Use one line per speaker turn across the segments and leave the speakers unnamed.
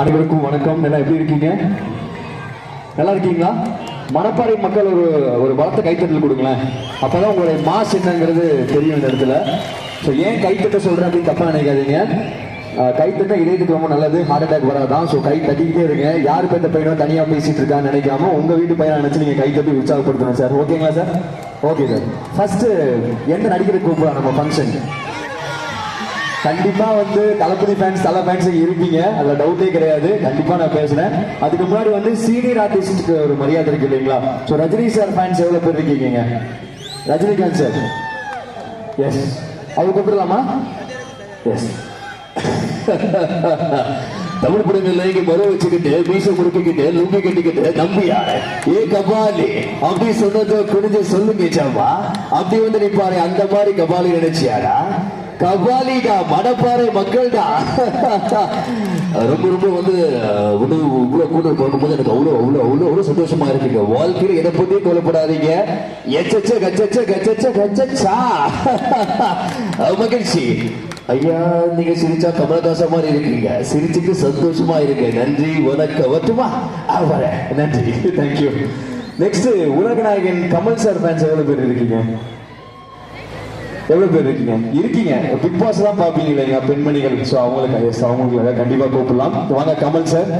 அனைவருக்கும் வணக்கம் எல்லாம் எப்படி இருக்கீங்க நல்லா இருக்கீங்களா மணப்பாறை மக்கள் ஒரு ஒரு பலத்தை கைத்தட்டல் கொடுங்களேன் அப்போதான் உங்களுடைய மாஸ் என்னங்கிறது தெரியும் இந்த இடத்துல ஸோ ஏன் கைத்தட்ட சொல்கிறேன் அப்படின்னு தப்பாக நினைக்காதீங்க கைத்தட்ட இதயத்துக்கு ரொம்ப நல்லது ஹார்ட் அட்டாக் வராதான் ஸோ கை தட்டிக்கிட்டே இருங்க யார் பெற்ற பையனோ தனியாக பேசிட்டு இருக்கான்னு நினைக்காம உங்கள் வீட்டு பையனை நினச்சி நீங்கள் கை தட்டி உற்சாகப்படுத்தணும் சார் ஓகேங்களா சார் ஓகே சார் ஃபர்ஸ்ட் எந்த நடிகரை கூப்பிடலாம் நம்ம ஃபங்க்ஷன் கண்டிப்பாக வந்து தளபதி ஃபேன்ஸ் தலை ஃபேன்ஸும் இருப்பீங்க அதில் டவுட்டே கிடையாது கண்டிப்பாக நான் பேசுகிறேன் அதுக்கு முன்னாடி வந்து சீனியர் ஆர்டிஸ்டுக்கு ஒரு மரியாதை இருக்கு இல்லைங்களா ஸோ ரஜினி சார் ஃபேன்ஸ் எவ்வளோ பேர் இருக்கீங்க ரஜினிகாந்த் சார் எஸ் அவங்க கூப்பிடலாமா எஸ் தமிழ் படங்கள்ல இங்க முறை வச்சுக்கிட்டு மீச முறுக்கிக்கிட்டு லுங்கி கட்டிக்கிட்டு நம்பியா ஏ கபாலி அப்படி சொன்னதை புரிஞ்சு சொல்லுங்க அப்படி வந்து நிப்பாரு அந்த மாதிரி கபாலி நினைச்சியாரா கபாலிடா மடப்பாறை மக்கள்டா ரொம்ப ரொம்ப வந்து உணவு இவ்வளோ கூட போது எனக்கு அவ்வளவு அவ்வளவு அவ்வளவு அவ்வளோ சந்தோஷமா இருக்குங்க வாழ்க்கையில் எதை பற்றியும் கொல்லப்படாதீங்க எச்சச்ச கச்சச்ச கச்சச்ச கச்சச்சா மகிழ்ச்சி ஐயா நீங்க சிரிச்சா கமலதாசா மாதிரி இருக்கீங்க சிரிச்சுக்கு சந்தோஷமா இருக்கு நன்றி வணக்கம் வட்டுமா அவர நன்றி தேங்க்யூ நெக்ஸ்ட் உலக நாயகன் கமல் சார் ஃபேன்ஸ் எவ்வளவு பேர் இருக்கீங்க எவ்வளவு பேர் இருக்கீங்க இருக்கீங்க பிக் பாஸ் தான் பாப்பீங்க இல்லைங்க பெண்மணிகள் ஸோ அவங்களுக்கு அவங்களுக்காக கண்டிப்பா கூப்பிடலாம் வாங்க கமல் சார்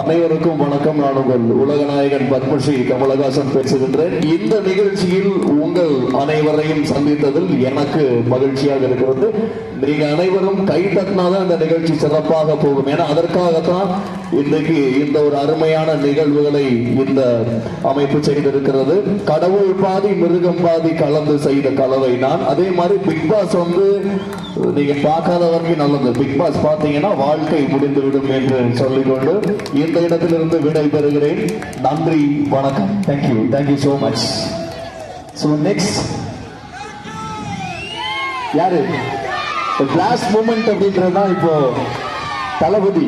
அனைவருக்கும் வணக்கம் நான் உங்கள் உலகநாயகன் பத்மஸ்ரீ கமலஹாசன் பேசுகின்றேன் இந்த நிகழ்ச்சியில் உங்கள் அனைவரையும் சந்தித்ததில் எனக்கு மகிழ்ச்சியாக இருக்கிறது நீங்க அனைவரும் கை தட்டினாதான் இந்த நிகழ்ச்சி சிறப்பாக போகும் ஏன்னா அதற்காகத்தான் இன்றைக்கு இந்த ஒரு அருமையான நிகழ்வுகளை இந்த அமைப்பு செய்திருக்கிறது கடவுள் பாதி மிருகம் பாதி கலந்து செய்த கலவை நான் அதே மாதிரி பிக் பாஸ் வந்து நீங்க பார்க்காத வரைக்கும் நல்லது பிக் பாஸ் பார்த்தீங்கன்னா வாழ்க்கை முடிந்துவிடும் என்று சொல்லிக்கொண்டு அவர்களும் இந்த இடத்திலிருந்து விடை பெறுகிறேன் நன்றி வணக்கம் thank you thank you so much so next யாரு கிளாஸ் மூமெண்ட் அப்படின்றது தான் இப்போ தளபதி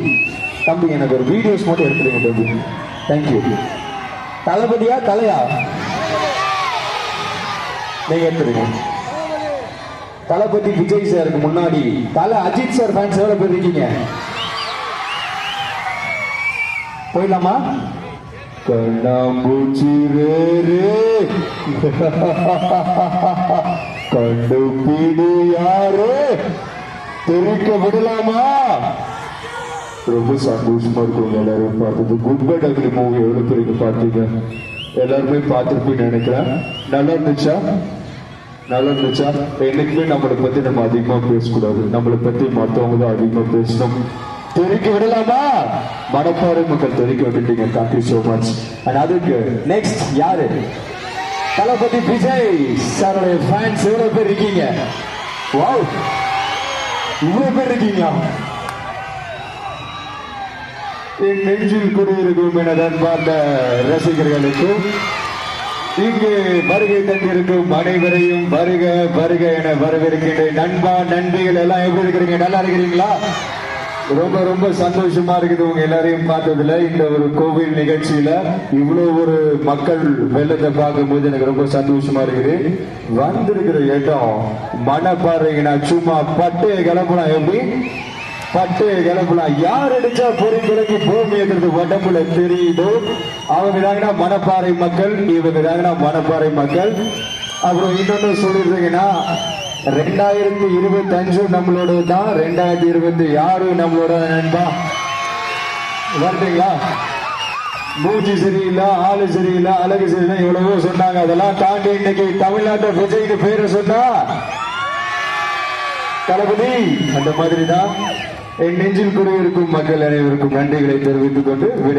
தம்பி எனக்கு ஒரு வீடியோஸ் மட்டும் எடுத்துருங்க தம்பி தேங்க்யூ தளபதியா தலையா நீங்க எடுத்துருங்க தளபதி விஜய் சாருக்கு முன்னாடி தலை அஜித் சார் ஃபேன்ஸ் எவ்வளோ பேர் இருக்கீங்க போயிடலாமா கண்ணாம்பூச்சி வேறு கண்டுபிடி யாரு தெரிக்க விடலாமா ரொம்ப சந்தோஷமா இருக்கும் எல்லாரும் பார்த்தது குட் பை டக்லி மூவி எவ்வளவு பேருக்கு பார்த்தீங்க எல்லாருமே பார்த்துருப்பீங்கன்னு நினைக்கிறேன் நல்லா இருந்துச்சா நல்லா இருந்துச்சா என்னைக்குமே நம்மளை பத்தி நம்ம அதிகமா பேசக்கூடாது நம்மளை பத்தி மற்றவங்க தான் அதிகமா பேசணும் துருக்கி விடலாமா வடப்பாறை மக்கள் துருக்கி விட்டுட்டீங்க thank you you so much and அதுக்கு நெக்ஸ்ட் யாரு தளபதி விஜய் சாருடைய ஃபேன்ஸ் எவ்வளவு பேர் இருக்கீங்க வாவ் இவ்வளவு பேர் இருக்கீங்க என் நெஞ்சில் குடியிருக்கும் எனதன் பார்த்த ரசிகர்களுக்கு இங்கு வருகை தந்திருக்கும் அனைவரையும் வருக வருக என வரவிருக்கின்ற நண்பா நண்பிகள் எல்லாம் எப்படி இருக்கிறீங்க நல்லா இருக்கிறீங்களா ரொம்ப ரொம்ப சந்தோஷமா இருக்குது உங்க எல்லாரையும் பார்த்ததுல இந்த ஒரு கோவில் நிகழ்ச்சியில இவ்வளவு ஒரு மக்கள் வெள்ளத்தை பார்க்கும் போது எனக்கு ரொம்ப சந்தோஷமா இருக்குது வந்திருக்கிற இடம் மன பாருங்கன்னா சும்மா பட்டு கிளம்பலாம் எப்படி பட்டு கிளம்பலாம் யார் அடிச்சா பொறி பூமி பூமிங்கிறது உடம்புல தெரியுதோ அவங்க தாங்கன்னா மணப்பாறை மக்கள் இவங்க தாங்கன்னா மணப்பாறை மக்கள் அப்புறம் இன்னொன்னு சொல்லிடுறீங்கன்னா ரெண்டாயிரத்தி இருபத்தி அஞ்சு நம்மளோட தான் ரெண்டாயிரத்தி இருபத்தி ஆறு நம்மளோட நண்பா வருதுங்களா மூச்சு சரியில்லை ஆளு சரியில்லை அழகு சரியில்லை எவ்வளவோ சொன்னாங்க அதெல்லாம் தாண்டி இன்னைக்கு தமிழ்நாட்டை விஜய்க்கு பேரு சொன்னா தளபதி அந்த மாதிரி தான் என் நெஞ்சில் கூட இருக்கும் மக்கள் அனைவருக்கும் நன்றிகளை தெரிவித்துக் கொண்டு